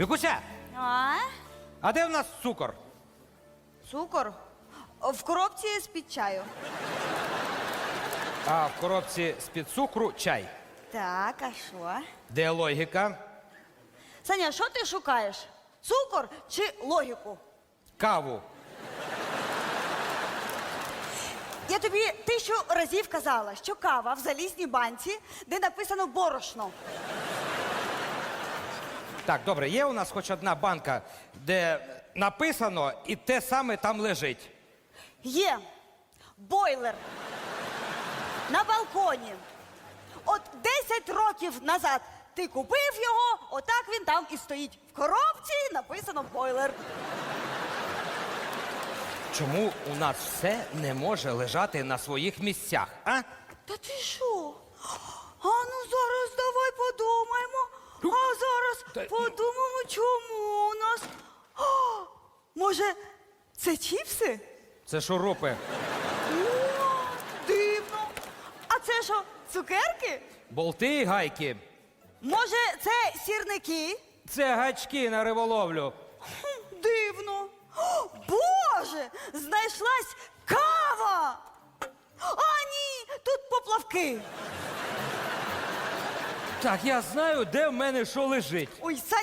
Вікуся, А? а де в нас цукор? Цукор? В коробці з-під чаю. А в коробці з-під цукру чай. Так, а що? Де логіка? Саня, що ти шукаєш? Цукор чи логіку? Каву. Я тобі тисячу разів казала, що кава в залізній банці, де написано борошно. Так, добре, є у нас хоч одна банка, де написано і те саме там лежить. Є бойлер на балконі. От 10 років назад ти купив його, отак він там і стоїть. В коробці написано бойлер. Чому у нас все не може лежати на своїх місцях? А? Та ти що? А ну зараз давай подумаємо. А зараз Та- подумаємо, чому у нас. А, може, це чіпси? Це шурупи. О, дивно. А це що, цукерки? Болти і гайки. Може, це сірники? Це гачки на риболовлю. Хм, Дивно. О, Боже! Знайшлась кава! А ні, тут поплавки. Так, я знаю, де в мене що лежить. Ой, Саня.